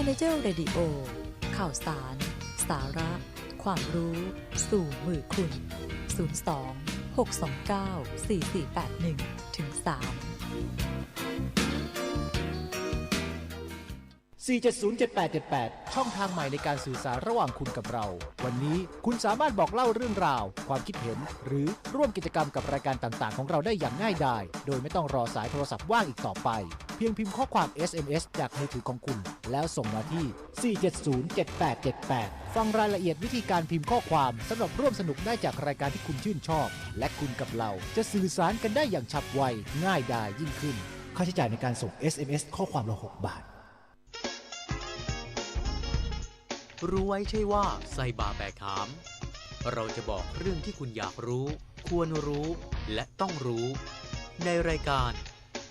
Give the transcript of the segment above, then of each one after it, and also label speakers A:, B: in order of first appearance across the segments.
A: Manager Radio ข่าวสาร สาระ ความรู้ สู่มือคุณ 02 629 4481ถึง3
B: 4707878 ช่องทางใหม่ในการสื่อสารระหว่างคุณกับเรา วันนี้คุณสามารถบอกเล่าเรื่องราว ความคิดเห็น หรือร่วมกิจกรรมกับรายการต่างๆ ของเราได้อย่างง่ายดาย โดยไม่ต้องรอสายโทรศัพท์ว่างอีกต่อไป เพียงพิมพ์ข้อความ SMS จากมือถือของคุณ แล้วส่งมาที่ 4707878 ฟังรายละเอียดวิธีการพิมพ์ข้อความสำหรับร่วมสนุกได้จากรายการที่คุณชื่นชอบ และคุณกับเราจะสื่อสารกันได้อย่างฉับไวง่ายดายยิ่งขึ้น ค่าใช้จ่ายในการส่ง SMS ข้อความละ6บาท
C: รู้ไว้ใช่ว่าไซบาแบกถาม เราจะบอกเรื่องที่คุณอยากรู้ ควรรู้และต้องรู้ ในรายการ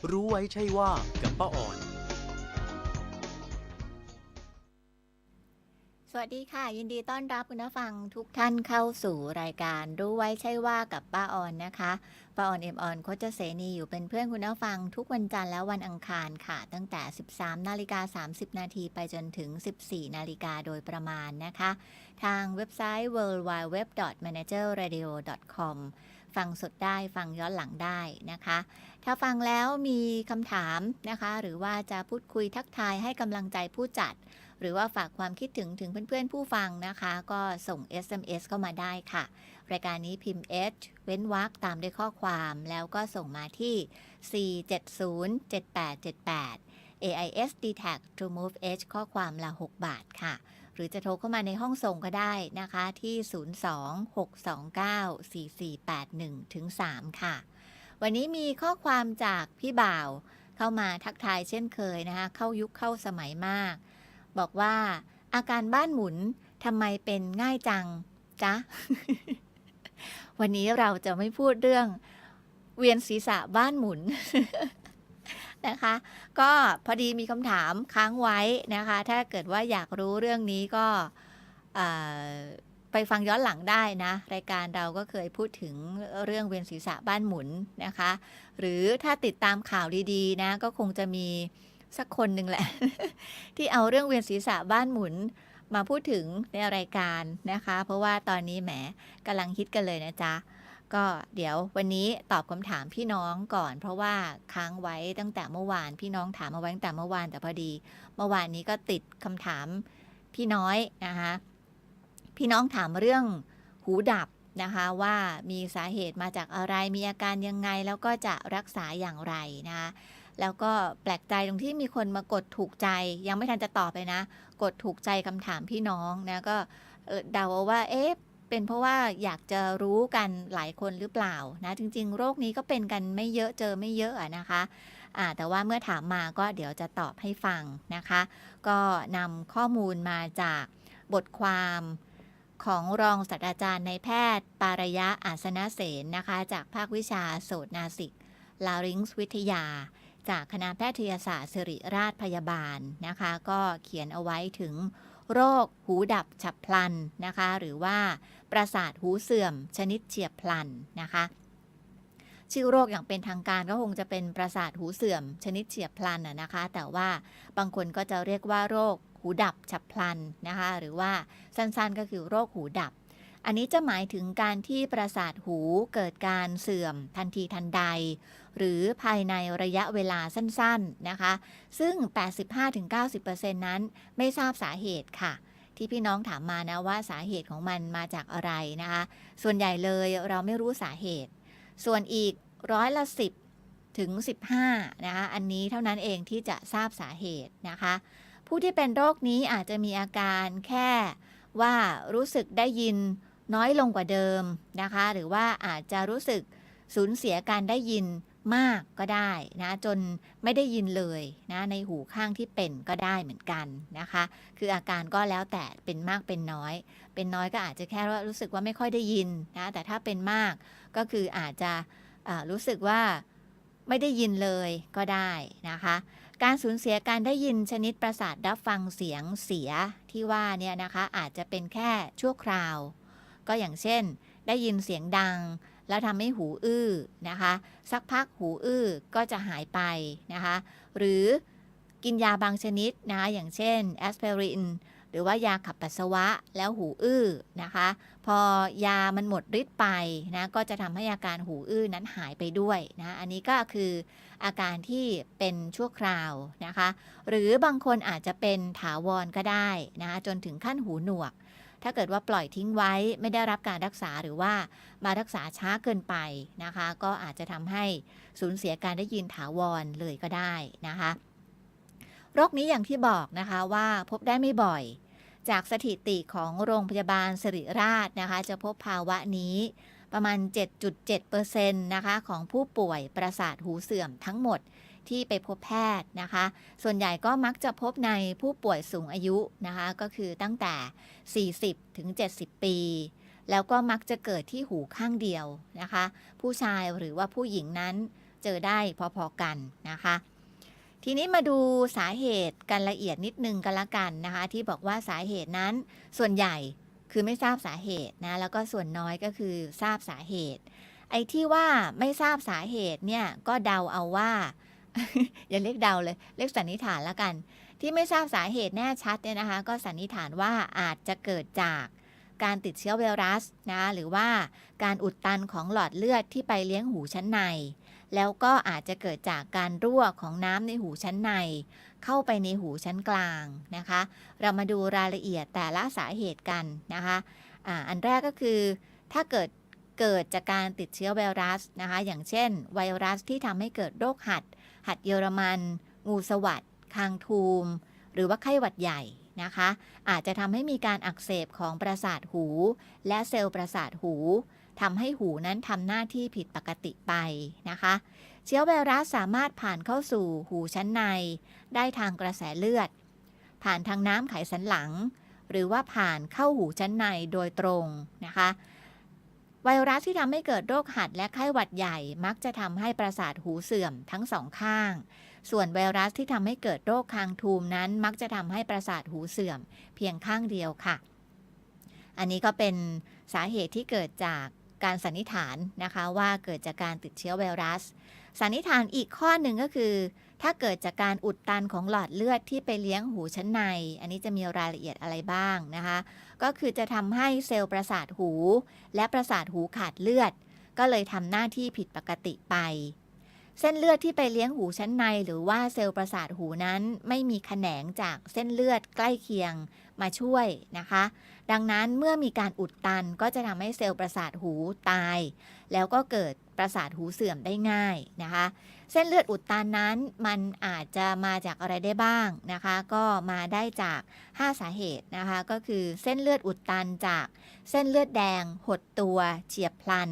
C: รู้ไว้ใช่ว่ากับป้าอ่อน
D: วัสดีค่ะ ยินดีต้อนรับคุณผู้ฟังทุกท่านเข้าสู่รายการรู้ไว้ใช่ว่ากับป้าออนนะคะป้าออนเอ็มออนโคชเสนีอยู่เป็นเพื่อนคุณผู้ฟังทุกวันจันทร์และวันอังคารค่ะ ตั้งแต่ 13 นาฬิกา 30 นาทีไปจนถึง 14 นาฬิกาโดยประมาณนะคะ ทางเว็บไซต์ worldwideweb.managerradio.com ฟังสดได้ฟังย้อนหลังได้นะคะ ถ้าฟังแล้วมีคำถามนะคะ หรือว่าจะพูดคุยทักทายให้กำลังใจผู้จัด หรือว่าฝากความคิดถึงถึงเพื่อนๆผู้ฟังนะคะ ก็ส่ง SMS เข้ามาได้ค่ะ รายการนี้พิมพ์ H เว้นวรรคตามด้วยข้อความแล้วก็ส่งมาที่ 4707878 AIS d t a g to move H ข้อความละ 6 บาทค่ะ หรือจะโทรเข้ามาในห้องส่งก็ได้นะคะที่ 026294481ถึง3ค่ะ วันนี้มีข้อความจากพี่บ่าวเข้ามาทักทายเช่นเคยนะคะ เข้ายุคเข้าสมัยมาก บอกว่า อาการบ้านหมุนทำไมเป็นง่ายจัง จ๊ะ วันนี้เราจะไม่พูดเรื่อง เวียนศีรษะบ้านหมุนนะคะ ก็พอดีมีคำถามค้างไว้นะคะ ถ้าเกิดว่าอยากรู้เรื่องนี้ก็ไปฟังย้อนหลังได้นะ รายการเราก็เคยพูดถึงเรื่องเวียนศีรษะบ้านหมุนนะคะ หรือถ้าติดตามข่าวดีๆนะ ก็คงจะมี สักคนหนึ่งแหละ ที่เอาเรื่องเวียนศีรษะบ้านหมุนมาพูดถึงในรายการนะคะ เพราะว่าตอนนี้แหมกำลังฮิตกันเลยนะจ๊ะ ก็เดี๋ยววันนี้ตอบคำถามพี่น้องก่อน เพราะว่าค้างไว้ตั้งแต่เมื่อวาน พี่น้องถามมาไว้ตั้งแต่เมื่อวานแต่พอดี เมื่อวานนี้ก็ติดคำถามพี่น้อยนะคะพี่น้องถามเรื่องหูดับนะคะว่ามีสาเหตุมาจากอะไรมีอาการยังไงแล้วก็จะรักษาอย่างไรนะคะ แล้วก็แปลกใจตรงที่มีคนมากดถูกใจ ยังไม่ทันจะตอบเลยนะ กดถูกใจคำถามพี่น้องนะก็เดาเอาว่าเอ๊ะเป็นเพราะว่าอยากจะรู้กันหลายคนหรือเปล่านะ จริง ๆ โรคนี้ก็เป็นกันไม่เยอะเจอไม่เยอะนะคะแต่ว่าเมื่อถามมาก็เดี๋ยวจะตอบให้ฟังนะคะ ก็นำข้อมูลมาจากบทความของรองศาสตราจารย์ในแพทย์ ปารยะอาสนะเสนนะคะ จากภาควิชาโสตนาสิกลาริงส์วิทยา จากคณะแพทยศาสตร์ศิริราชพยาบาลนะคะ ก็เขียนเอาไว้ถึงโรคหูดับฉับพลันนะคะ หรือว่าประสาทหูเสื่อมชนิดเฉียบพลันนะคะ ชื่อโรคอย่างเป็นทางการก็คงจะเป็นประสาทหูเสื่อม ชนิดเฉียบพลันนะนะคะ แต่ว่าบางคนก็จะเรียกว่าโรคหูดับฉับพลันนะคะ หรือว่าสั้นๆก็คือโรคหูดับ อันนี้จะหมายถึงการที่ประสาทหูเกิดการเสื่อมทันทีทันใด หรือภายในระยะเวลาสั้นๆนะคะ ซึ่ง 85-90%นั้นไม่ทราบสาเหตุค่ะ ที่พี่น้องถามมานะว่าสาเหตุของมันมาจากอะไรนะคะ ส่วนใหญ่เลยเราไม่รู้สาเหตุ ส่วนอีกร้อยละ 10 ถึง 15 นะคะ อันนี้เท่านั้นเองที่จะทราบสาเหตุนะคะ ผู้ที่เป็นโรคนี้อาจจะมีอาการแค่ว่ารู้สึกได้ยินน้อยลงกว่าเดิมนะคะ หรือว่าอาจจะรู้สึกสูญเสียการได้ยิน มากก็ได้นะจนไม่ได้ยินเลยนะในหูข้างที่เป็นก็ได้เหมือนกันนะคะ คืออาการก็แล้วแต่เป็นมากเป็นน้อย เป็นน้อยก็อาจจะแค่ว่ารู้สึกว่าไม่ค่อยได้ยินนะแต่ถ้าเป็นมากก็คืออาจจะรู้สึกว่าไม่ได้ยินเลยก็ได้นะคะ การสูญเสียการได้ยินชนิดประสาทรับฟังเสียงเสียที่ว่าเนี่ยนะคะอาจจะเป็นแค่ชั่วคราว ก็อย่างเช่น ได้ยินเสียงดัง แล้วทำให้หูอื้อนะคะ สักพักหูอื้อก็จะหายไปนะคะ หรือกินยาบางชนิดนะะอย่างเช่นแอสไพรินหรือว่ายาขับปัสสาวะแล้วหูอื้อนะคะ พอยามันหมดฤทธิ์ไปนะก็จะทำให้อาการหูอื้อนั้นหายไปด้วยนะอันนี้ก็คืออาการที่เป็นชั่วคราวนะคะ หรือบางคนอาจจะเป็นถาวรก็ได้นะจนถึงขั้นหูหนวก ถ้าเกิดว่าปล่อยทิ้งไว้ไม่ได้รับการรักษาหรือว่ามารักษาช้าเกินไปนะคะ ก็อาจจะทำให้สูญเสียการได้ยินถาวรเลยก็ได้นะคะโรคนี้อย่างที่บอกนะคะว่าพบได้ไม่บ่อย จากสถิติของโรงพยาบาลสิริราชนะคะ จะพบภาวะนี้ประมาณ 7.7%นะคะของผู้ป่วยประสาทหูเสื่อมทั้งหมด ที่ไปพบแพทย์นะคะ ส่วนใหญ่ก็มักจะพบในผู้ป่วยสูงอายุนะคะ ก็คือตั้งแต่ 40 ถึง 70 ปี แล้วก็มักจะเกิดที่หูข้างเดียวนะคะ ผู้ชายหรือว่าผู้หญิงนั้นเจอได้พอๆกันนะคะ ทีนี้มาดูสาเหตุกันละเอียดนิดนึงกันละกันนะคะ ที่บอกว่าสาเหตุนั้นส่วนใหญ่คือไม่ทราบสาเหตุนะ แล้วก็ส่วนน้อยก็คือทราบสาเหตุ ไอ้ที่ว่าไม่ทราบสาเหตุเนี่ยก็เดาเอาว่า อย่าเรียกเดาเลย เรียกสันนิษฐานละกัน ที่ไม่ทราบสาเหตุแน่ชัดเนี่ยนะคะ ก็สันนิษฐานว่าอาจจะเกิดจากการติดเชื้อไวรัสนะหรือว่าการอุดตันของหลอดเลือดที่ไปเลี้ยงหูชั้นใน แล้วก็อาจจะเกิดจากการรั่วของน้ำในหูชั้นใน เข้าไปในหูชั้นกลางนะคะ เรามาดูรายละเอียดแต่ละสาเหตุกันนะคะอ่าอันแรกก็คือถ้าเกิดเกิดจากการติดเชื้อไวรัสนะคะ อย่างเช่น ไวรัสที่ทำให้เกิดโรคหัด หัดเยอรมัน งูสวัสดคางทูม หรือว่าไข้หวัดใหญ่นะคะ อาจจะทำให้มีการอักเสบของประสาทหู และเซลล์ประสาทหูทำให้หูนั้นทำหน้าที่ผิดปกติไปนะคะ เชื้อไวรัสสามารถผ่านเข้าสู่หูชั้นใน ได้ทางกระแสเลือด ผ่านทางน้ำไขสันหลัง หรือว่าผ่านเข้าหูชั้นในโดยตรงนะคะ ไวรัสที่ทำให้เกิดโรคหัดและไข้หวัดใหญ่มักจะทำให้ประสาทหูเสื่อมทั้งสองข้าง ส่วนไวรัสที่ทำให้เกิดโรคคางทูมนั้น มักจะทำให้ประสาทหูเสื่อม เพียงข้างเดียวค่ะ อันนี้ก็เป็นสาเหตุที่เกิดจากการสันนิษฐานนะคะว่าเกิดจากการติดเชื้อไวรัส สันนิษฐานอีกข้อหนึ่งก็คือ ถ้าเกิดจากการอุดตันของหลอดเลือดที่ไปเลี้ยงหูชั้นใน อันนี้จะมีรายละเอียดอะไรบ้างนะคะ ก็คือจะทำให้เซลล์ประสาทหู และประสาทหูขาดเลือด ก็เลยทำหน้าที่ผิดปกติไป เส้นเลือดที่ไปเลี้ยงหูชั้นใน หรือว่าเซลล์ประสาทหูนั้น ไม่มีแขนงจากเส้นเลือดใกล้เคียงมาช่วยนะคะ ดังนั้นเมื่อมีการอุดตันก็จะทำให้เซลล์ประสาทหูตาย แล้วก็เกิดประสาทหูเสื่อมได้ง่ายนะคะ เส้นเลือดอุดตันนั้นมันอาจจะมาจากอะไรได้บ้างนะคะ ก็มาได้จาก 5 สาเหตุนะคะ ก็คือเส้นเลือดอุดตันจากเส้นเลือดแดง หดตัวเฉียบพลัน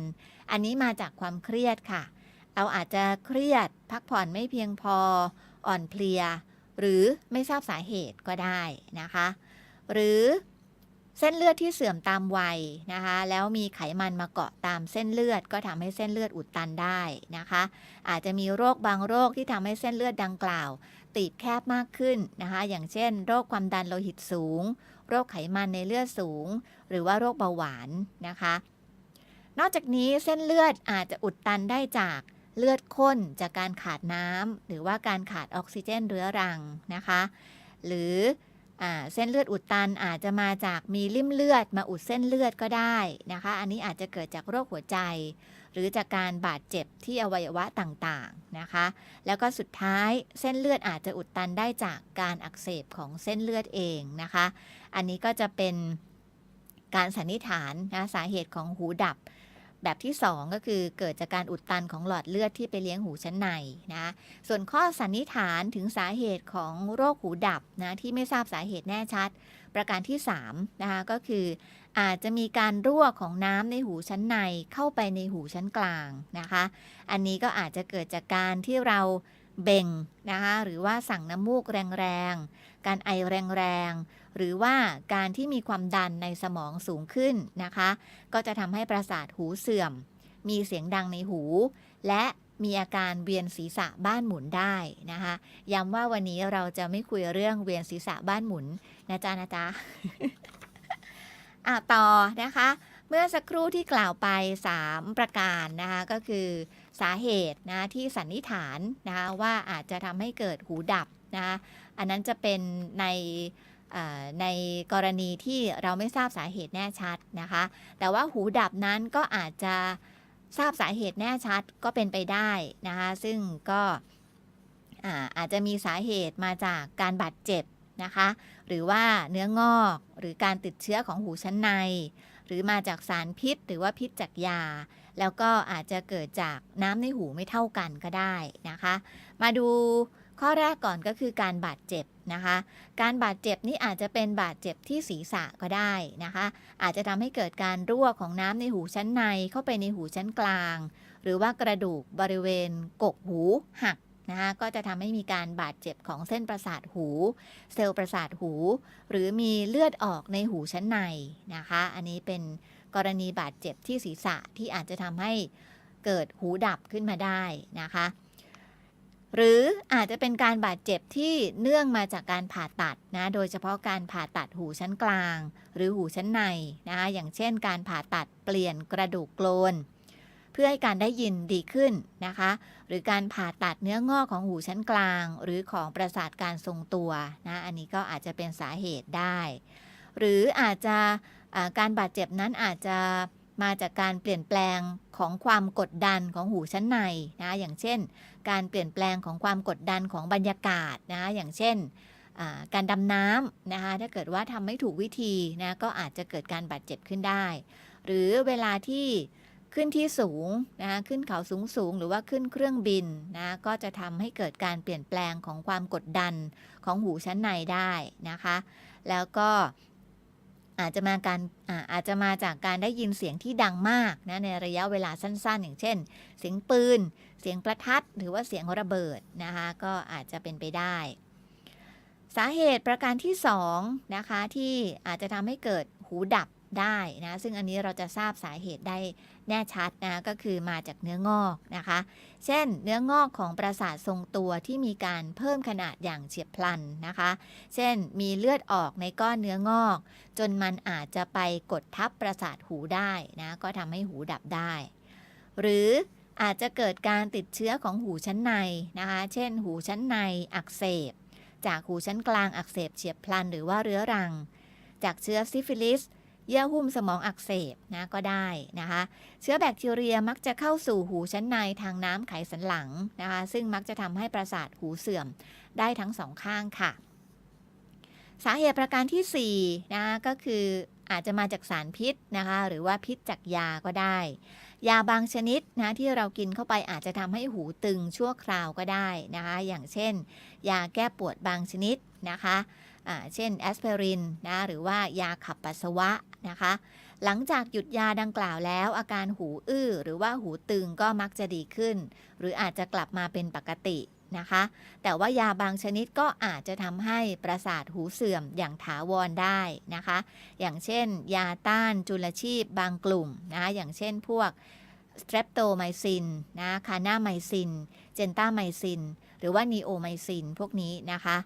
D: อันนี้มาจากความเครียดค่ะ เราอาจจะเครียดพักผ่อนไม่เพียงพออ่อนเพลีย หรือไม่ทราบสาเหตุก็ได้นะคะ หรือ เส้นเลือดที่เสื่อมตามวัยนะคะ แล้วมีไขมันมาเกาะตามเส้นเลือด ก็ทำให้เส้นเลือดอุดตันได้นะคะ อาจจะมีโรคบางโรคที่ทำให้เส้นเลือดดังกล่าว ตีบแคบมากขึ้นนะคะ อย่างเช่น โรคความดันโลหิตสูง โรคไขมันในเลือดสูง หรือว่าโรคเบาหวานนะคะ นอกจากนี้เส้นเลือดอาจจะอุดตันได้จากเลือดข้นจากการขาดน้ำหรือว่าการขาดออกซิเจนเรื้อรังนะคะ หรือ เส้นเลือดอุดตันอาจจะมาจากมีริ่มเลือดมาอุดเส้นเลือดก็ได้นะคะ อันนี้อาจจะเกิดจากโรคหัวใจ หรือจากการบาดเจ็บที่อวัยวะต่างๆนะคะ แล้วก็สุดท้ายเส้นเลือดอาจจะอุดตันได้จากการอักเสบของเส้นเลือดเองนะคะ อันนี้ก็จะเป็นการสันนิษฐานนะสาเหตุของหูดับ แบบที่ 2 ก็คือเกิดจากการอุดตันของหลอดเลือดที่ไปเลี้ยงหูชั้นในนะ ส่วนข้อสันนิษฐานถึงสาเหตุของโรคหูดับนะที่ไม่ทราบสาเหตุแน่ชัด ประการที่3นะคะก็คืออาจจะมีการรั่วของน้ำในหูชั้นในเข้าไปในหูชั้นกลางนะคะ อันนี้ก็อาจจะเกิดจากการที่เราเบ่งนะคะหรือว่าสั่งน้ำมูกแรงๆ การไอแรงๆ หรือว่าการที่มีความดันในสมองสูงขึ้นนะคะ ก็จะทำให้ประสาทหูเสื่อม มีเสียงดังในหู และมีอาการเวียนศีรษะบ้านหมุนได้นะคะ ย้ำว่าวันนี้เราจะไม่คุยเรื่องเวียนศีรษะบ้านหมุนนะจ๊ะนะจ๊ะอะต่อนะคะ เมื่อสักครู่ที่กล่าวไป 3 ประการนะคะก็คือสาเหตุนะที่สันนิษฐานนะคะว่าอาจจะทำให้เกิดหูดับนะคะอันนั้นจะเป็นใน ในกรณีที่เราไม่ทราบสาเหตุแน่ชัดนะคะ แต่ว่าหูดับนั้นก็อาจจะทราบสาเหตุแน่ชัดก็เป็นไปได้นะคะ ซึ่งก็อ่าอาจจะมีสาเหตุมาจากการบาดเจ็บนะคะ หรือว่าเนื้องอกหรือการติดเชื้อของหูชั้นใน หรือมาจากสารพิษ หรือว่าพิษจากยา แล้วก็อาจจะเกิดจากน้ำในหูไม่เท่ากันก็ได้นะคะ มาดู ข้อแรกก่อนก็คือการบาดเจ็บนะคะ การบาดเจ็บนี่อาจจะเป็นบาดเจ็บที่ศีรษะก็ได้นะคะ อาจจะทำให้เกิดการรั่วของน้ำในหูชั้นในเข้าไปในหูชั้นกลาง หรือว่ากระดูกบริเวณกกหูหักนะคะก็จะทำให้มีการบาดเจ็บของเส้นประสาทหู เซลล์ประสาทหู หรือมีเลือดออกในหูชั้นในนะคะ อันนี้เป็นกรณีบาดเจ็บที่ศีรษะที่อาจจะทำให้เกิดหูดับขึ้นมาได้นะคะ หรืออาจจะเป็นการบาดเจ็บที่เนื่องมาจากการผ่าตัดนะ โดยเฉพาะการผ่าตัดหูชั้นกลาง หรือหูชั้นในนะคะอย่างเช่น การผ่าตัดเปลี่ยนกระดูกโกลน เพื่อให้การได้ยินดีขึ้นนะคะ หรือการผ่าตัดเนื้องอกของหูชั้นกลาง หรือของประสาทการทรงตัวนะอันนี้ก็อาจจะเป็นสาเหตุได้ หรืออาจจะการบาดเจ็บนั้นอาจจะมาจากการเปลี่ยนแปลงของความกดดันของหูชั้นในนะอย่างเช่น การเปลี่ยนแปลงของความกดดันของบรรยากาศนะอย่างเช่นการดำน้ำนะคะถ้าเกิดว่าทำไม่ถูกวิธีนะก็อาจจะเกิดการบาดเจ็บขึ้นได้ หรือเวลาที่ขึ้นที่สูงนะคะขึ้นเขาสูงสูงๆหรือว่าขึ้นเครื่องบินนะก็จะทำให้เกิดการเปลี่ยนแปลงของความกดดันของหูชั้นในได้นะคะ แล้วก็อาจจะมาการอาอาจจะมาจากการได้ยินเสียงที่ดังมากนะในระยะเวลาสั้นๆ อย่างเช่น เสียงปืน สียงประทัดหรือว่าเสียงระเบิดนะคะก็อาจจะเป็นไปได้ สาเหตุประการที่2นะคะที่อาจจะทำให้เกิดหูดับได้นะซึ่งอันนี้เราจะทราบสาเหตุได้แน่ชัดนะก็คือมาจากเนื้องอกนะคะ เช่นเนื้องอกของประสาททรงตัวที่มีการเพิ่มขนาดอย่างเฉียบพลันนะคะ เช่นมีเลือดออกในก้อนเนื้องอก จนมันอาจจะไปกดทับประสาทหูได้นะก็ทำให้หูดับได้ หรือ อาจจะเกิดการติดเชื้อของหูชั้นในนะคะ เช่น หูชั้นในอักเสบ จากหูชั้นกลางอักเสบเฉียบพลันหรือว่าเรื้อรัง จากเชื้อซิฟิลิส เยื่อหุ้มสมองอักเสบนะก็ได้นะคะ เชื้อแบคทีเรียมักจะเข้าสู่หูชั้นในทางน้ำไขสันหลังนะคะ ซึ่งมักจะทำให้ประสาทหูเสื่อมได้ทั้งสองข้างค่ะ สาเหตุประการที่4นะคะก็คืออาจจะมาจากสารพิษนะคะ หรือว่าพิษจากยาก็ได้ ยาบางชนิดนะที่เรากินเข้าไปอาจจะทำให้หูตึงชั่วคราวก็ได้นะคะ อย่างเช่น ยาแก้ปวดบางชนิดนะคะเช่นแอสไพรินนะหรือว่ายาขับปัสสาวะนะคะ หลังจากหยุดยาดังกล่าวแล้ว อาการหูอื้อหรือว่าหูตึงก็มักจะดีขึ้น หรืออาจจะกลับมาเป็นปกติ นะคะ แต่ว่ายาบางชนิดก็อาจจะทำให้ประสาทหูเสื่อมอย่างถาวรได้นะคะ อย่างเช่น ยาต้านจุลชีพบางกลุ่มนะอย่างเช่นพวกสเตรปโตไมซินนะคานาไมซิน เจนต้าไมซิน หรือว่านีโอไมซิน พวกนี้นะคะ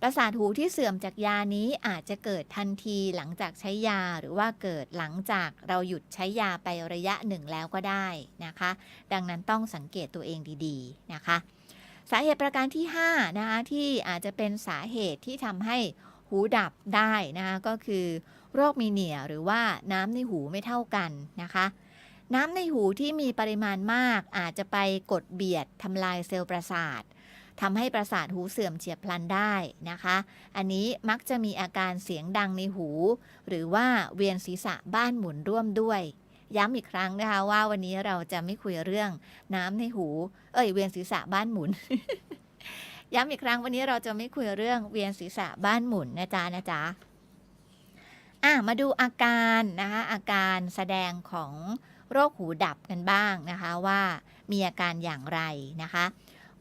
D: ประสาทหูที่เสื่อมจากยานี้อาจจะเกิดทันทีหลังจากใช้ยาหรือว่าเกิดหลังจากเราหยุดใช้ยาไประยะหนึ่งแล้วก็ได้นะคะ ดังนั้นต้องสังเกตตัวเองดีๆนะคะ สาเหตุประการที่5นะคะที่อาจจะเป็นสาเหตุที่ทำให้หูดับได้นะคะก็คือโรคมีเนียหรือว่าน้ำในหูไม่เท่ากันนะคะ น้ำในหูที่มีปริมาณมากอาจจะไปกดเบียดทำลายเซลล์ประสาททำให้ประสาทหูเสื่อมเฉียบพลันได้นะคะ อันนี้มักจะมีอาการเสียงดังในหู หรือว่าเวียนศีรษะบ้านหมุนร่วมด้วย ย้ำอีกครั้งนะคะ ว่าวันนี้เราจะไม่คุยเรื่องน้ำในหู เอ้ยเวียนศีรษะบ้านหมุน ย้ำอีกครั้งวันนี้เราจะไม่คุยเรื่องเวียนศีรษะบ้านหมุนนะจ๊ะนะจ๊ะอะมาดูอาการนะคะอาการแสดงของโรคหูดับกันบ้างนะคะว่ามีอาการอย่างไรนะคะ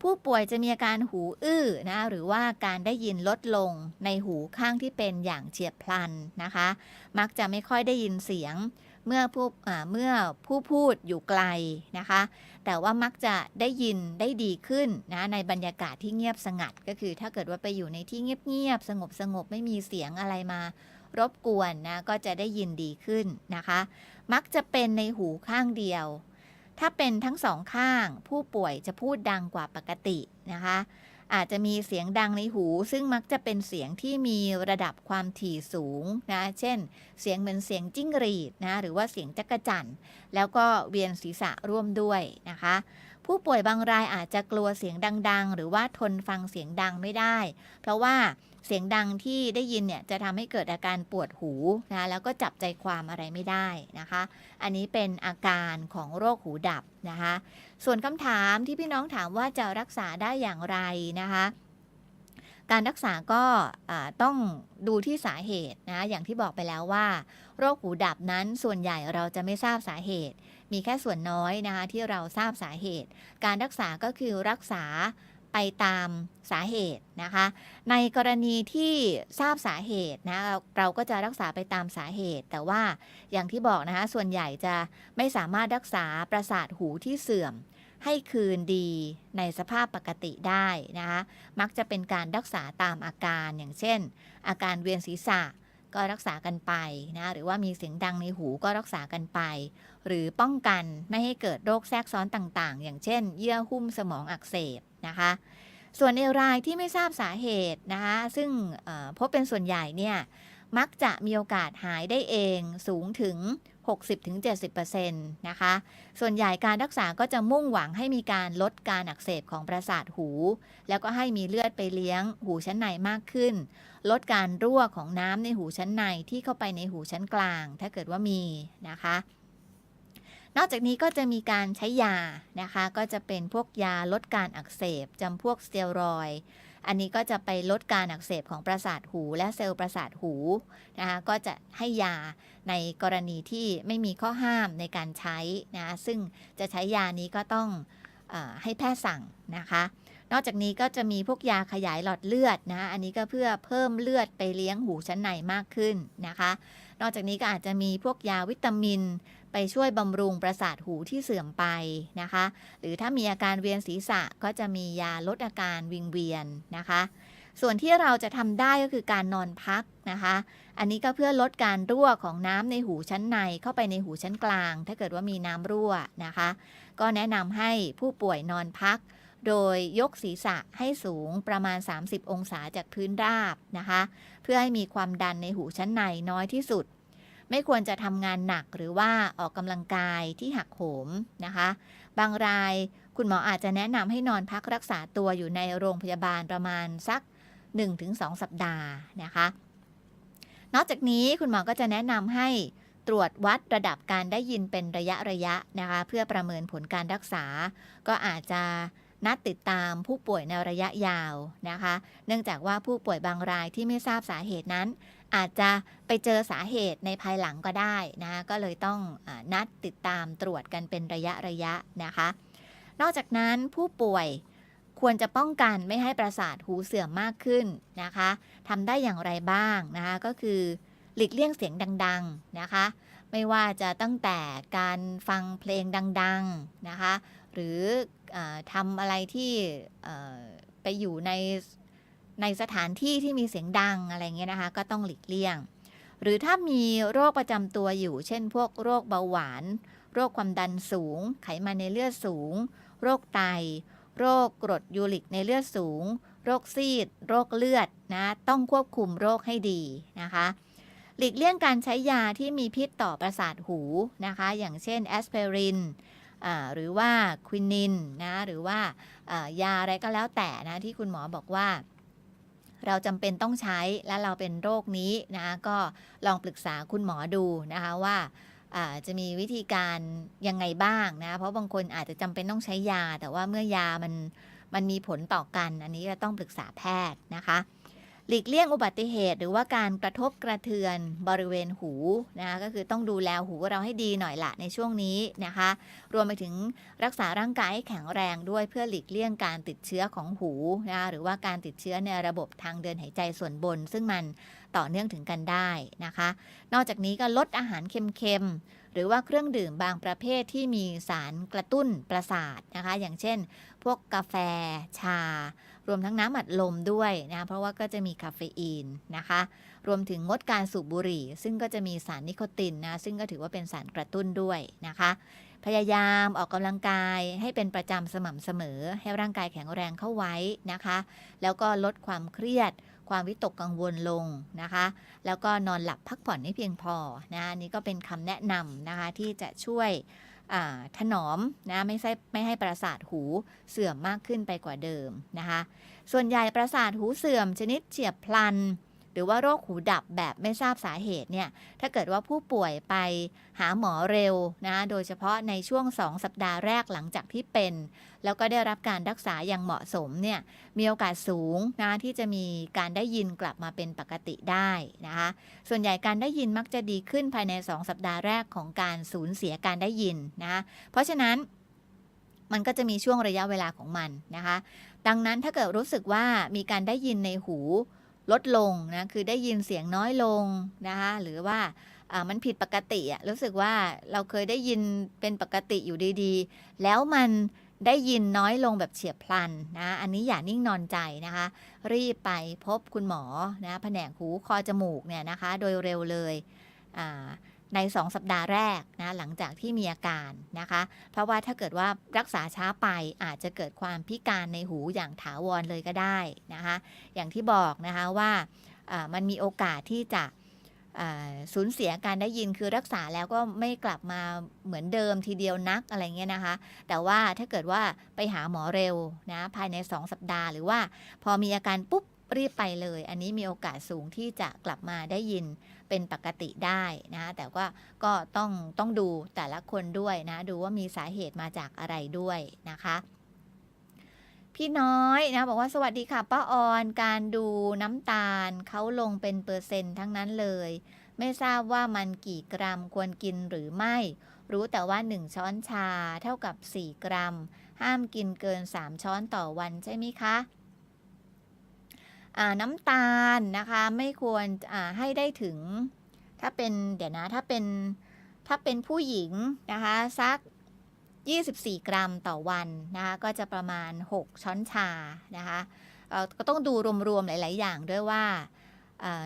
D: ผู้ป่วยจะมีอาการหูอื้อนะหรือว่าการได้ยินลดลงในหูข้างที่เป็นอย่างเฉียบพลันนะคะ มักจะไม่ค่อยได้ยินเสียง เมื่อผู้เมื่อผู้พูดอยู่ไกลนะคะ แต่ว่ามักจะได้ยินได้ดีขึ้นนะในบรรยากาศที่เงียบสงัด ก็คือถ้าเกิดว่าไปอยู่ในที่เงียบๆสงบสงบไม่มีเสียงอะไรมารบกวนนะก็จะได้ยินดีขึ้นนะคะ มักจะเป็นในหูข้างเดียว ถ้าเป็นทั้งสองข้างผู้ป่วยจะพูดดังกว่าปกตินะคะ อาจจะมีเสียงดังในหู ซึ่งมักจะเป็นเสียงที่มีระดับความถี่สูงนะเช่น เสียงเหมือนเสียงจิ้งหรีดนะหรือว่าเสียงจักระจั่นแล้วก็เวียนศีรษะร่วมด้วยนะคะ ผู้ป่วยบางรายอาจจะกลัวเสียงดัง ๆ หรือว่าทนฟังเสียงดังไม่ได้ เพราะว่าเสียงดังที่ได้ยินเนี่ยจะทำให้เกิดอาการปวดหูนะแล้วก็จับใจความอะไรไม่ได้นะคะ อันนี้เป็นอาการของโรคหูดับนะคะ ส่วนคำถามที่พี่น้องถามว่าจะรักษาได้อย่างไรนะคะ การรักษาก็ต้องดูที่สาเหตุนะ อย่างที่บอกไปแล้วว่า โรคหูดับนั้นส่วนใหญ่เราจะไม่ทราบสาเหตุ มีแค่ส่วนน้อยนะคะที่เราทราบสาเหตุ การรักษาก็คือรักษา ไปตามสาเหตุนะคะ ในกรณีที่ทราบสาเหตุนะเราก็จะรักษาไปตามสาเหตุ แต่ว่าอย่างที่บอกนะคะส่วนใหญ่จะไม่สามารถรักษาประสาทหูที่เสื่อมให้คืนดีในสภาพปกติได้นะคะมักจะเป็นการรักษาตามอาการอย่างเช่น อาการเวียนศีรษะก็รักษากันไปนะหรือว่ามีเสียงดังในหูก็รักษากันไป หรือป้องกันไม่ให้เกิดโรคแทรกซ้อนต่างๆ อย่างเช่น เยื่อหุ้มสมองอักเสบ นะคะ ส่วนในรายที่ไม่ทราบสาเหตุนะคะซึ่งพบเป็นส่วนใหญ่เนี่ยมักจะมีโอกาสหายได้เองสูงถึง 60-70%นะคะ ส่วนใหญ่การรักษาก็จะมุ่งหวังให้มีการลดการอักเสบของประสาทหู แล้วก็ให้มีเลือดไปเลี้ยงหูชั้นในมากขึ้น ลดการรั่วของน้ำในหูชั้นในที่เข้าไปในหูชั้นกลาง ถ้าเกิดว่ามีนะคะ นอกจากนี้ก็จะมีการใช้ยานะคะ ก็จะเป็นพวกยาลดการอักเสบจำพวกสเตียรอยอันนี้ก็จะไปลดการอักเสบของประสาทหูและเซลล์ประสาทหูนะคะก็จะให้ยาในกรณีที่ไม่มีข้อห้ามในการใช้นะซึ่งจะใช้ยานี้ก็ต้องออให้แพทย์สั่งนะคะ นอกจากนี้ก็จะมีพวกยาขยายหลอดเลือดนะอันนี้ก็เพื่อเพิ่มเลือดไปเลี้ยงหูชั้นในมากขึ้นนะคะ นอกจากนี้ก็อาจจะมีพวกยาวิตามิน ไปช่วยบำรุงประสาทหูที่เสื่อมไปนะคะ หรือถ้ามีอาการเวียนศีรษะก็จะมียาลดอาการวิงเวียนนะคะ ส่วนที่เราจะทำได้ก็คือการนอนพักนะคะ อันนี้ก็เพื่อลดการรั่วของน้ำในหูชั้นในเข้าไปในหูชั้นกลาง ถ้าเกิดว่ามีน้ำรั่วนะคะ ก็แนะนำให้ผู้ป่วยนอนพักโดยยกศีรษะให้สูงประมาณ 30 องศาจากพื้นราบนะคะ เพื่อให้มีความดันในหูชั้นในน้อยที่สุด ไม่ควรจะทำงานหนักหรือว่าออกกำลังกายที่หักโหมนะคะ บางรายคุณหมออาจจะแนะนำให้นอนพักรักษาตัวอยู่ในโรงพยาบาลประมาณสัก 1-2 สัปดาห์นะคะ นอกจากนี้คุณหมอก็จะแนะนำให้ตรวจวัดระดับการได้ยินเป็นระยะระยะนะคะ เพื่อประเมินผลการรักษา ก็อาจจะนัดติดตามผู้ป่วยในระยะยาวนะคะ เนื่องจากว่าผู้ป่วยบางรายที่ไม่ทราบสาเหตุนั้นอาจจะไปเจอสาเหตุในภายหลังก็ได้นะ ก็เลยต้องอนัดติดตามตรวจกันเป็นระยะระยะนะคะ นอกจากนั้นผู้ป่วยควรจะป้องกันไม่ให้ประสาทหูเสื่อมมากขึ้นนะคะทำได้อย่างไรบ้างนะคะ ก็คือหลีกเลี่ยงเสียงดัง ๆนะคะ ไม่ว่าจะตั้งแต่การฟังเพลงดัง ๆนะคะ หรืออทำอะไรที่ไปอยู่ใน ในสถานที่ที่มีเสียงดังอะไรเงี้ยนะคะ ก็ต้องหลีกเลี่ยง หรือถ้ามีโรคประจำตัวอยู่ เช่น พวกโรคเบาหวาน โรคความดันสูง ไขมันในเลือดสูง โรคไต โรคกรดยูริกในเลือดสูง โรคซีด โรคเลือดนะ ต้องควบคุมโรคให้ดีนะคะ หลีกเลี่ยงการใช้ยาที่มีพิษต่อประสาทหูนะคะ อย่างเช่นแอสไพรินหรือว่าควินินนะ หรือว่าอ่ายาอะไรก็แล้วแต่นะที่คุณหมอบอกว่า เราจำเป็นต้องใช้และเราเป็นโรคนี้นะก็ลองปรึกษาคุณหมอดูนะคะว่าจะมีวิธีการยังไงบ้างนะ เพราะบางคนอาจจะจำเป็นต้องใช้ยา แต่ว่าเมื่อยามันมันมีผลต่อกัน อันนี้ก็ต้องปรึกษาแพทย์นะคะ หลีกเลี่ยงอุบัติเหตุ หรือว่าการกระทบกระเทือนบริเวณหูนะคะก็คือต้องดูแลหูเราให้ดีหน่อยละในช่วงนี้นะคะ รวมไปถึงรักษาร่างกายให้แข็งแรงด้วยเพื่อหลีกเลี่ยงการติดเชื้อของหูนะคะหรือว่าการติดเชื้อในระบบทางเดินหายใจส่วนบน ซึ่งมันต่อเนื่องถึงกันได้นะคะ นอกจากนี้ก็ลดอาหารเค็มๆ หรือว่าเครื่องดื่มบางประเภทที่มีสารกระตุ้นประสาทนะคะ อย่างเช่น พวกกาแฟ ชา รวมทั้งน้ำอัดลมด้วยนะเพราะว่าก็จะมีคาเฟอีนนะคะ รวมถึงงดการสูบบุหรี่ ซึ่งก็จะมีสารนิโคตินนะซึ่งก็ถือว่าเป็นสารกระตุ้นด้วยนะคะ พยายามออกกำลังกายให้เป็นประจำสม่ำเสมอ ให้ร่างกายแข็งแรงเข้าไว้นะคะ แล้วก็ลดความเครียดความวิตกกังวลลงนะคะ แล้วก็นอนหลับพักผ่อนให้เพียงพอนะนี่ก็เป็นคำแนะนำนะคะที่จะช่วย ถนอมนะไม่ใช่ไม่ให้ประสาทหูเสื่อมมากขึ้นไปกว่าเดิมนะคะ ส่วนใหญ่ประสาทหูเสื่อมชนิดเฉียบพลัน หรือว่าโรคหูดับแบบไม่ทราบสาเหตุเนี่ย ถ้าเกิดว่าผู้ป่วยไปหาหมอเร็วนะ โดยเฉพาะในช่วง 2 สัปดาห์แรกหลังจากที่เป็น แล้วก็ได้รับการรักษาอย่างเหมาะสมเนี่ย มีโอกาสสูงนะที่จะมีการได้ยินกลับมาเป็นปกติได้นะคะ ส่วนใหญ่การได้ยินมักจะดีขึ้นภายใน 2 สัปดาห์แรกของการสูญเสียการได้ยินนะะเพราะฉะนั้นมันก็จะมีช่วงระยะเวลาของมันนะคะ ดังนั้นถ้าเกิดรู้สึกว่ามีการได้ยินในหู ลดลงนะคือได้ยินเสียงน้อยลงนะคะหรือว่ามันผิดปกติอะรู้สึกว่าเราเคยได้ยินเป็นปกติอยู่ดีๆ แล้วมันได้ยินน้อยลงแบบเฉียบพลันนะอันนี้อย่านิ่งนอนใจนะคะ รีบไปพบคุณหมอนะแผนกหูคอจมูกเนี่ยนะคะ โดยเร็วเลยอ่า ใน 2 สัปดาห์แรกนะหลังจากที่มีอาการนะคะ เพราะว่าถ้าเกิดว่ารักษาช้าไปอาจจะเกิดความพิการในหูอย่างถาวรเลยก็ได้นะคะ อย่างที่บอกนะคะว่ามันมีโอกาสที่จะสูญเสียการได้ยินคือรักษาแล้วก็ไม่กลับมาเหมือนเดิมทีเดียวนักอะไรเงี้ยนะคะ แต่ว่าถ้าเกิดว่าไปหาหมอเร็วนะภายใน 2 สัปดาห์ หรือว่าพอมีอาการปุ๊บรีบไปเลย อันนี้มีโอกาสสูงที่จะกลับมาได้ยิน เป็นปกติได้นะแต่ว่าก็ต้องต้องดูแต่ละคนด้วยนะ ดูว่ามีสาเหตุมาจากอะไรด้วยนะคะพี่น้อยนะบอกว่าสวัสดีค่ะป้าออนการดูน้ำตาลเขาลงเป็นเปอร์เซ็นต์ทั้งนั้นเลย ไม่ทราบว่ามันกี่กรัมควรกินหรือไม่ รู้แต่ว่า 1 ช้อนชาเท่ากับ 4 กรัม ห้ามกินเกิน 3 ช้อนต่อวันใช่ไหมคะ น้ำตาลนะคะไม่ควรให้ได้ถึง ถ้าเป็นเดี๋ยวนะถ้าเป็นถ้าเป็นผู้หญิงนะคะสัก 24 กรัมต่อวันนะคะก็จะประมาณ 6 ช้อนชานะคะก็ต้องดูรวมๆหลาย ๆ อย่างด้วยว่า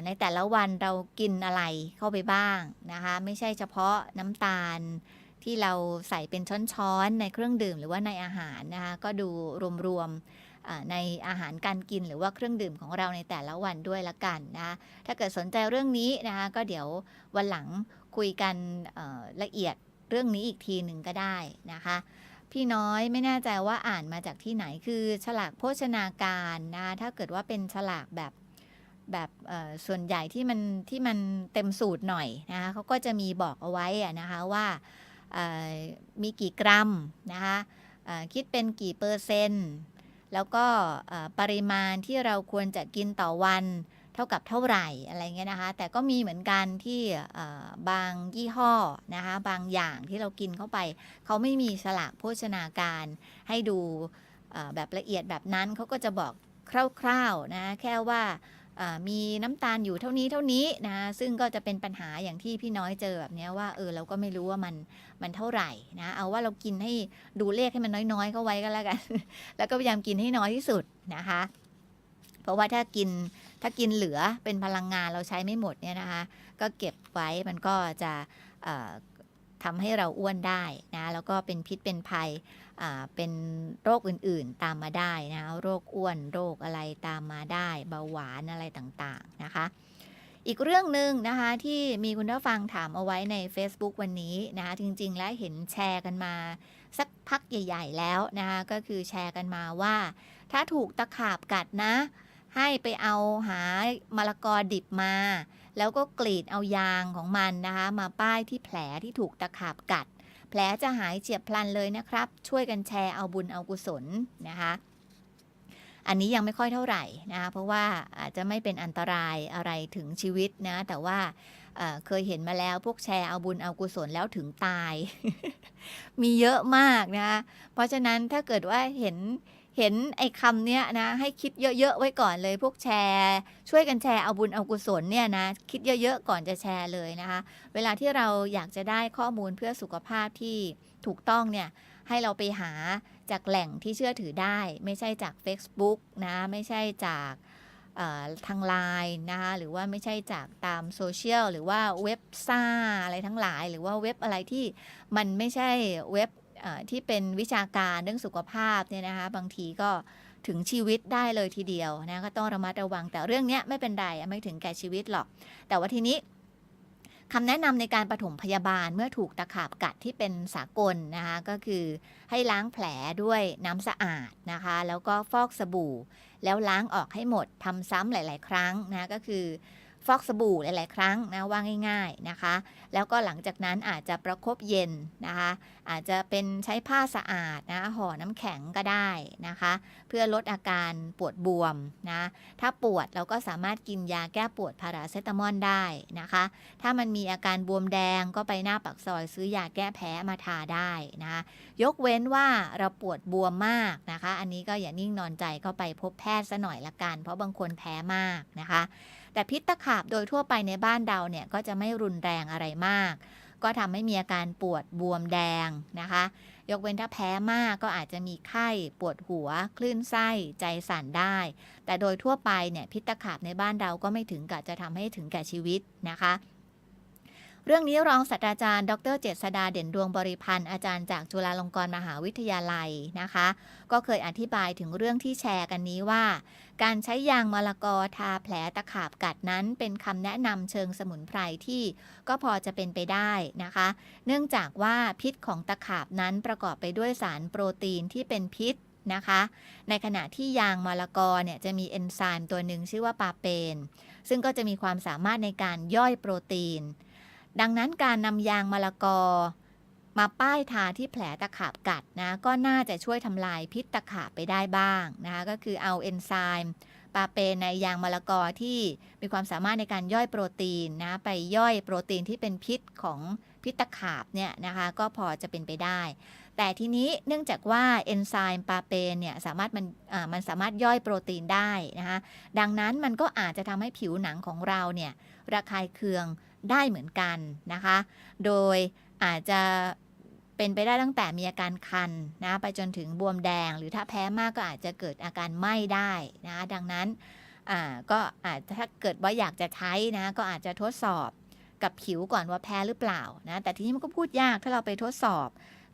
D: ในแต่ละวันเรากินอะไรเข้าไปบ้างนะคะไม่ใช่เฉพาะน้ำตาลที่เราใส่เป็นช้อนๆในเครื่องดื่มหรือว่าในอาหารนะคะก็ดูรวมๆ ในอาหารการกินหรือว่าเครื่องดื่มของเราในแต่ละวันด้วยละกันนะคะถ้าเกิดสนใจเรื่องนี้นะคะก็เดี๋ยววันหลังคุยกันละเอียดเรื่องนี้อีกทีหนึ่งก็ได้นะคะพี่น้อยไม่แน่ใจว่าอ่านมาจากที่ไหนคือฉลากโภชนาการนะถ้าเกิดว่าเป็นฉลากแบบแบบส่วนใหญ่ที่มันที่มันเต็มสูตรหน่อยนะคะเขาก็จะมีบอกเอาไว้นะคะว่ามีกี่กรัมนะคะคิดเป็นกี่เปอร์เซ็นต์ แล้วก็ปริมาณที่เราควรจะกินต่อวันเท่ากับเท่าไหร่อะไรเงี้ยนะคะ แต่ก็มีเหมือนกันที่บางยี่ห้อนะคะบางอย่างที่เรากินเข้าไป เขาไม่มีฉลากโภชนาการให้ดูแบบละเอียดแบบนั้นเขาก็จะบอกคร่าวๆนะแค่ว่า มีน้ำตาลอยู่เท่านี้เท่านี้นะซึ่งก็จะเป็นปัญหาอย่างที่พี่น้อยเจอแบบนี้ว่าเออเราก็ไม่รู้ว่ามันมันเท่าไหร่นะเอาว่าเรากินให้ดูเลขให้มันน้อยๆเข้าไว้ก็แล้วกัน แล้วก็พยายามกินให้น้อยที่สุดนะคะ เพราะว่าถ้ากินถ้ากินเหลือเป็นพลังงานเราใช้ไม่หมดเนี่ยนะคะ ก็เก็บไว้มันก็จะเอ่อทำให้เราอ้วนได้นะแล้วก็เป็นพิษเป็นภัย เป็นโรคอื่นๆตามมาได้นะโรคอ้วนโรคอะไรตามมาได้ เบาหวานอะไรต่างๆนะคะ อีกเรื่องหนึ่งนะคะที่มีคุณผู้ฟังถามเอาไว้ใน Facebook วันนี้นะคะจริงๆ แล้วเห็นแชร์กันมาสักพักใหญ่ ๆ แล้วนะคะก็คือแชร์กันมาว่า ถ้าถูกตะขาบกัดนะ ให้ไปเอาหามะละกอดิบมา แล้วก็กรีดเอายางของมันนะคะมาป้ายที่แผลที่ถูกตะขาบกัด แผลจะหายเฉียบพลันเลยนะครับ ช่วยกันแชร์เอาบุญเอากุศลนะคะอันนี้ยังไม่ค่อยเท่าไหร่นะคะเพราะว่าอาจจะไม่เป็นอันตรายอะไรถึงชีวิตนะ แต่ว่าเอ่อเคยเห็นมาแล้วพวกแชร์เอาบุญเอากุศลแล้วถึงตาย มีเยอะมากนะคะเพราะฉะนั้นถ้าเกิดว่าเห็น เห็นไอ้คำเนี้ยนะ ให้คิดเยอะ ๆ ไว้ก่อนเลยพวกแชร์ ช่วยกันแชร์เอาบุญเอากุศลเนี่ยนะ คิดเยอะ ๆ ก่อนจะแชร์เลยนะคะ เวลาที่เราอยากจะได้ข้อมูลเพื่อสุขภาพที่ถูกต้องเนี่ยให้เราไปหาจากแหล่งที่เชื่อถือได้ ไม่ใช่จาก Facebook นะ ไม่ใช่จากทางไลน์นะคะหรือว่าไม่ใช่จากตามโซเชียลหรือว่าเว็บซ่าอะไรทั้งหลาย หรือว่าเว็บอะไรที่มันไม่ใช่เว็บ ที่เป็นวิชาการเรื่องสุขภาพเนี่ยนะคะบางทีก็ถึงชีวิตได้เลยทีเดียวนะก็ต้องระมัดระวังแต่เรื่องนี้ไม่เป็นไรไม่ถึงแก่ชีวิตหรอก แต่ว่าทีนี้คำแนะนำในการปฐมพยาบาลเมื่อถูกตะขาบกัดที่เป็นสากลนะคะก็คือให้ล้างแผลด้วยน้ำสะอาดนะคะ แล้วก็ฟอกสบู่ แล้วล้างออกให้หมดทำซ้ำหลาย ๆ ครั้งนะก็คือฟอกสบู่หลาย ๆ ครั้งนะว่าง่าย ๆนะคะ แล้วก็หลังจากนั้นอาจจะประคบเย็นนะคะ อาจจะเป็นใช้ผ้าสะอาดนะห่อน้ำแข็งก็ได้นะคะ เพื่อลดอาการปวดบวมนะถ้าปวดเราก็สามารถกินยาแก้ปวดพาราเซตามอลได้นะคะ ถ้ามันมีอาการบวมแดงก็ไปหน้าปากซอยซื้อยาแก้แพ้มาทาได้นะคะยกเว้นว่าเราปวดบวมมากนะคะ อันนี้ก็อย่านิ่งนอนใจก็ไปพบแพทย์ซะหน่อยละกัน เพราะบางคนแพ้มากนะคะ แต่พิษตะขาบโดยทั่วไปในบ้านเราเนี่ยก็จะไม่รุนแรงอะไรมาก ก็ทำให้มีอาการปวดบวมแดงนะคะ ยกเว้นถ้าแพ้มากก็อาจจะมีไข้ปวดหัว คลื่นไส้ใจสั่นได้ แต่โดยทั่วไปเนี่ยพิษตะขาบในบ้านเราก็ไม่ถึงกับจะทำให้ถึงแก่ชีวิตนะคะเรื่องนี้รองศาสตราจารย์ ดรเจษดาเด่นดวงบริพันธ์อาจารย์จากจุฬาลงกรณ์มหาวิทยาลัยนะคะ ก็เคยอธิบายถึงเรื่องที่แชร์กันนี้ว่า การใช้ยางมะละกอทาแผลตะขาบกัดนั้น เป็นคำแนะนำเชิงสมุนไพรที่ก็พอจะเป็นไปได้นะคะ เนื่องจากว่าพิษของตะขาบนั้นประกอบไปด้วยสารโปรตีนที่เป็นพิษนะคะ ในขณะที่ยางมะละกอเนี่ยจะมีเอนไซม์ตัวหนึ่งชื่อว่าปาเปน ซึ่งก็จะมีความสามารถในการย่อยโปรตีน ดังนั้นการนำยางมะละกอ มาป้ายทาที่แผลตะขาบกัดนะก็น่าจะช่วยทำลายพิษตะขาบไปได้บ้างนะคะก็คือเอาเอนไซม์ปาเปนในยางมะละกอที่มีความสามารถในการย่อยโปรตีนนะไปย่อยโปรตีนที่เป็นพิษของพิษตะขาบเนี่ยนะคะก็พอจะเป็นไปได้ แต่ทีนี้เนื่องจากว่าเอนไซม์ปาเปนเนี่ยสามารถมันมันสามารถย่อยโปรตีนได้นะคะดังนั้นมันก็อาจจะทำให้ผิวหนังของเราเนี่ยระคายเคืองได้เหมือนกันนะคะ โดยอาจจะ เป็นไปได้ตั้งแต่มีอาการคันนะไปจนถึงบวมแดง หรือถ้าแพ้มากก็อาจจะเกิดอาการไหม้ได้นะดังนั้นอ่าก็อาจจะถ้าเกิดว่าอยากจะใช้นะก็อาจจะทดสอบกับผิวก่อนว่าแพ้หรือเปล่านะแต่ทีนี้มันก็พูดยากถ้าเราไปทดสอบ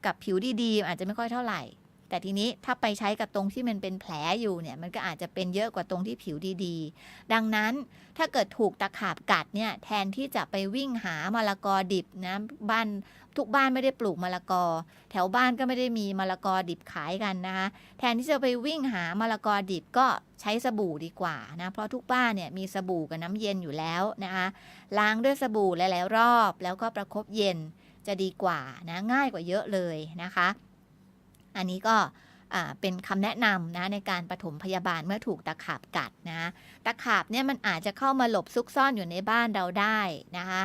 D: กับผิวดีๆ อาจจะไม่ค่อยเท่าไหร่ แต่ทีนี้ถ้าไปใช้กับตรงที่มันเป็นแผลอยู่เนี่ย มันก็อาจจะเป็นเยอะกว่าตรงที่ผิวดีๆ ดังนั้นถ้าเกิดถูกตะขาบกัดเนี่ย แทนที่จะไปวิ่งหามะละกอดิบนะบ้านทุกบ้านไม่ได้ปลูกมะละกอ แถวบ้านก็ไม่ได้มีมะละกอดิบขายกันนะคะแทนที่จะไปวิ่งหามะละกอดิบก็ใช้สบู่ดีกว่านะเพราะทุกบ้านเนี่ยมีสบู่กับน้ำเย็นอยู่แล้วนะคะล้างด้วยสบู่หลายๆรอบ แล้วก็ประคบเย็นจะดีกว่านะง่ายกว่าเยอะเลยนะคะ อันนี้ก็เป็นคำแนะนำนะในการปฐมพยาบาลเมื่อถูกตะขาบกัดนะตะขาบเนี่ยมันอาจจะเข้ามาหลบซุกซ่อนอยู่ในบ้านเราได้นะคะ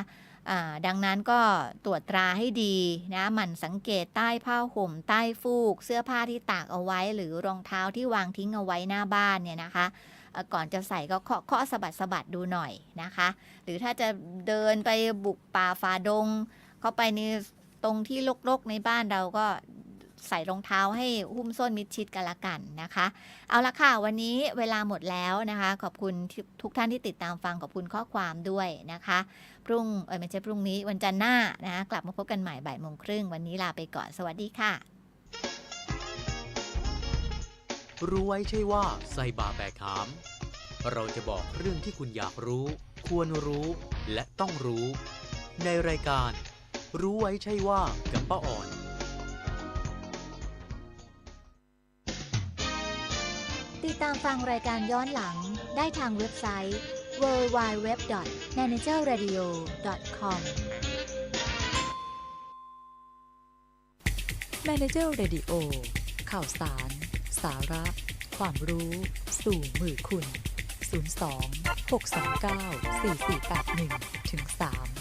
D: ดังนั้นก็ตรวจตราให้ดีนะหมั่นสังเกตใต้ผ้าห่ม ใต้ฟูก เสื้อผ้าที่ตากเอาไว้ หรือรองเท้าที่วางทิ้งเอาไว้หน้าบ้านเนี่ยนะคะ ก่อนจะใส่ก็เคาะเคาะสะบัดสะบัดดูหน่อยนะคะ หรือถ้าจะเดินไปบุกป่าฝ่าดง เข้าไปในตรงที่รกๆในบ้านเราก็ ใส่รองเท้าให้หุ้มส้นมิดชิดกันละกันนะคะ เอาละค่ะ วันนี้เวลาหมดแล้วนะคะ ขอบคุณทุกท่านที่ติดตามฟังขอบคุณข้อความด้วยนะคะ พรุ่งเออไม่ใช่พรุ่งนี้วันจันทร์หน้านะคะกลับมาพบกันใหม่บ่ายโมงครึ่งวันนี้ลาไปก่อนสวัสดีค่ะ
C: รู้ไว้ใช่ว่าใส่บาแบกหาม เราจะบอกเรื่องที่คุณอยากรู้ ควรรู้ และต้องรู้ ในรายการ รู้ไว้ใช่ว่ากับป้าอ่อน
D: ติดตามฟังรายการย้อนหลังได้ทางเว็บไซต์ www.managerradio.com
A: Manager Radio ข่าวสาร สาระ ความรู้ สู่มือคุณ 02 629 4481ถึง3